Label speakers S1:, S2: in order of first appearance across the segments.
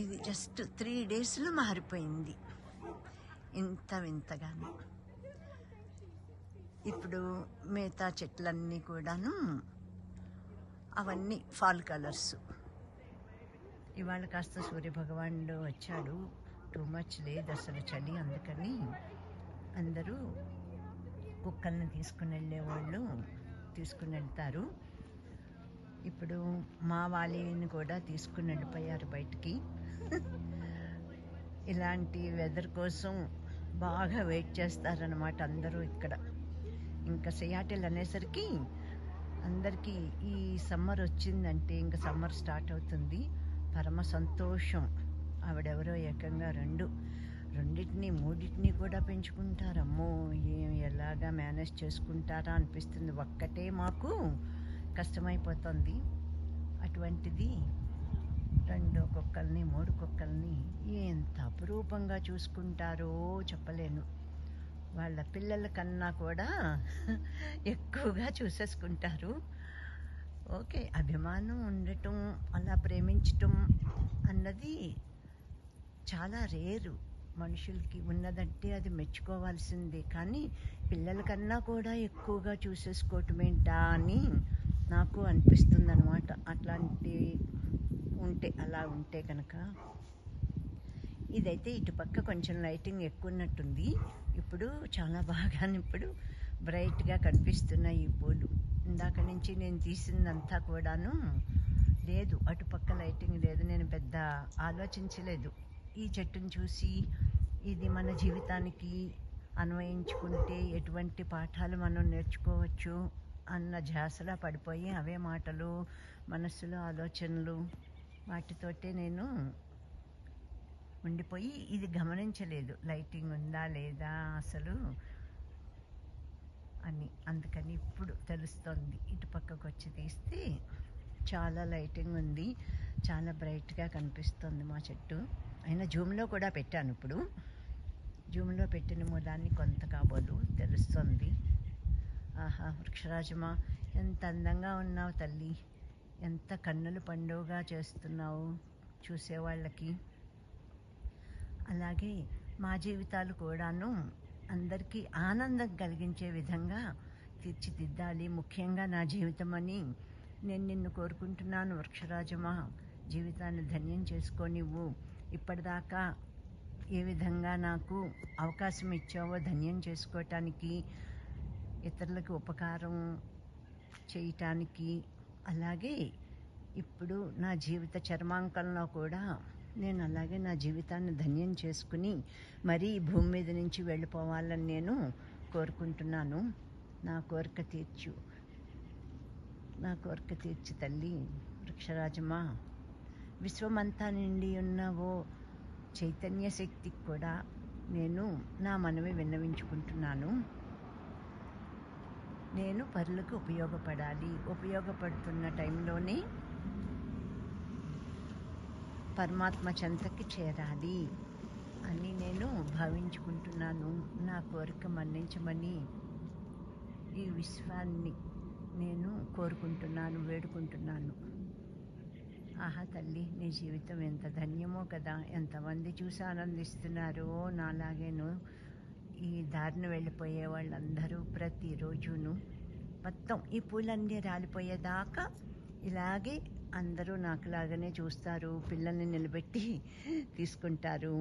S1: ఇది just three డేస్లో మారిపోయింది. ఇంత వింతగాను. ఇప్పుడు మిగతా చెట్లన్నీ కూడాను అవన్నీ ఫాల్ కలర్స్ ఇవాళ కాస్త సూర్యభగవానుడు వచ్చాడు. టూ మచ్ లేదు అసలు చలి అందుకని అందరూ కుక్కల్ని తీసుకుని వెళ్ళేవాళ్ళు తీసుకుని వెళ్తారు. ఇప్పుడు మా వాళ్ళని కూడా తీసుకుని వెళ్ళిపోయారు బయటికి. ఇలాంటి వెదర్ కోసం బాగా వెయిట్ చేస్తారనమాట అందరూ ఇక్కడ. ఇంకా సియాటిల్ అనేసరికి అందరికీ ఈ సమ్మర్ వచ్చిందంటే ఇంకా సమ్మర్ స్టార్ట్ అవుతుంది. పరమ సంతోషం. ఆవిడెవరో ఏకంగా రెండు. రెండింటిని మూడింటిని కూడా పెంచుకుంటారమ్మో ఎలాగా మేనేజ్ చేసుకుంటారా అనిపిస్తుంది. ఒక్కటే మాకు. కష్టమైపోతుంది. అటువంటిది రెండు కుక్కల్ని మూడు కుక్కల్ని ఎంత అపురూపంగా చూసుకుంటారో చెప్పలేను. వాళ్ళ పిల్లల కన్నా కూడా ఎక్కువగా చూసేసుకుంటారు. ఓకే అభిమానం ఉండటం అలా ప్రేమించటం అన్నది చాలా రేరు. మనుషులకి ఉన్నదంటే అది మెచ్చుకోవాల్సిందే. కానీ పిల్లల కన్నా కూడా ఎక్కువగా చూసేసుకోవటం ఏంటా అని నాకు అనిపిస్తుంది అనమాట అట్లాంటి ఉంటే అలా ఉంటే కనుక ఇదైతే ఇటుపక్క కొంచెం లైటింగ్ ఎక్కువ ఉన్నట్టుంది ఇప్పుడు చాలా బాగా ఇప్పుడు బ్రైట్గా కనిపిస్తున్నాయి ఈ పూలు ఇందాక నుంచి నేను తీసిందంతా కూడాను లేదు. అటుపక్క లైటింగ్ లేదు. నేను పెద్ద ఆలోచించలేదు. ఈ చెట్టును చూసి ఇది మన జీవితానికి అన్వయించుకుంటే ఎటువంటి పాఠాలు మనం నేర్చుకోవచ్చు? అన్న ఝాసలా పడిపోయి అవే మాటలు మనస్సులో ఆలోచనలు వాటితోటే నేను ఉండిపోయి ఇది గమనించలేదు. లైటింగ్ ఉందా లేదా అసలు అని అందుకని ఇప్పుడు తెలుస్తోంది. ఇటు పక్కకు వచ్చి తీస్తే చాలా లైటింగ్ ఉంది. చాలా బ్రైట్గా కనిపిస్తుంది మా చెట్టు. అయినా జూమ్లో కూడా పెట్టాను ఇప్పుడు. జూమ్లో పెట్టిన మూలాన్ని కొంత కాబోలు తెలుస్తుంది. ఆహా వృక్షరాజమా ఎంత అందంగా ఉన్నావు తల్లి. ఎంత కన్నులు పండుగగా చేస్తున్నావు చూసేవాళ్ళకి. అలాగే మా జీవితాలు కూడాను అందరికీ ఆనందం కలిగించే విధంగా తీర్చిదిద్దాలి. ముఖ్యంగా నా జీవితం అని నేను నిన్ను కోరుకుంటున్నాను వృక్షరాజమా. జీవితాన్ని ధన్యం చేసుకోనివ్వు ఇప్పటిదాకా ఏ విధంగా నాకు అవకాశం ఇచ్చావో ధన్యం చేసుకోవటానికి ఇతరులకు ఉపకారం చేయటానికి. అలాగే ఇప్పుడు నా జీవిత చర్మాంకంలో కూడా నేను అలాగే నా జీవితాన్ని ధన్యం చేసుకుని మరీ ఈ భూమి మీద నుంచి వెళ్ళిపోవాలని నేను కోరుకుంటున్నాను. నా కోరిక తీర్చు నా కోరిక తీర్చి తల్లి వృక్షరాజమా విశ్వమంతా నిండి ఉన్న ఓ చైతన్య శక్తికి కూడా నేను నా మనవి విన్నవించుకుంటున్నాను. నేను పరులకు ఉపయోగపడాలి. ఉపయోగపడుతున్న టైంలోనే పరమాత్మ చెంతకి చేరాలి అని నేను భావించుకుంటున్నాను. నా కోరిక మన్నించమని ఈ విశ్వాన్ని నేను కోరుకుంటున్నాను వేడుకుంటున్నాను. ఆహా తల్లి నీ జీవితం ఎంత ధన్యమో కదా. ఎంతమంది చూసి ఆనందిస్తున్నారో నాలాగేను. ఈ దారిన వెళ్ళిపోయే వాళ్ళందరూ ప్రతిరోజును మొత్తం ఈ పూలన్నీ రాలిపోయేదాకా ఇలాగే అందరూ నాకు లాగానే చూస్తారు పిల్లల్ని నిలబెట్టి తీసుకుంటారు.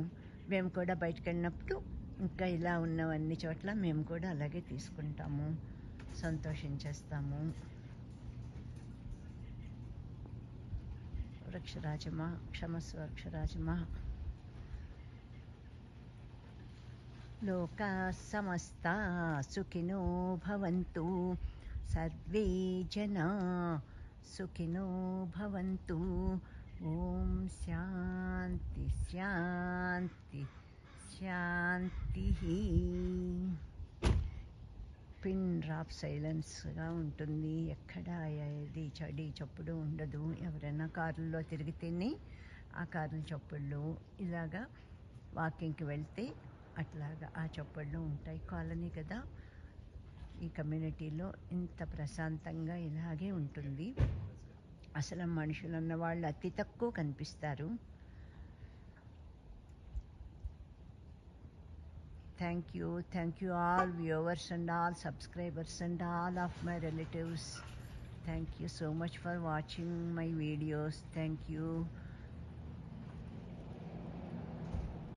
S1: మేము కూడా బయటకు వెళ్ళినప్పుడు ఇంకా ఇలా ఉన్నవన్నీ చోట్ల మేము కూడా అలాగే తీసుకుంటాము సంతోషించేస్తాము. వృక్షరాజమా క్షమస్వ వృక్షరాజమా. లోకా సమస్తా సుఖినో భవంతు సర్వే జనా సుఖినో భవంతు ఓం శాంతి శాంతి శాంతి పిన్ డ్రాప్ సైలెన్స్గా ఉంటుంది. ఎక్కడ ఏది చడి చప్పుడు ఉండదు. ఎవరైనా కారుల్లో తిరిగితేనే ఆ కారుల చప్పుళ్ళు ఇలాగా వాకింగ్కి వెళ్తే అట్లాగా ఆ చొప్పళ్ళు ఉంటాయి. కాలనీ కదా. ఈ కమ్యూనిటీలో ఇంత ప్రశాంతంగా ఇలాగే ఉంటుంది. అసలు మనుషులు ఉన్న వాళ్ళు అతి తక్కువ కనిపిస్తారు. Thank you thank you all viewers and all subscribers and all of my relatives thank you so much for watching my videos thank you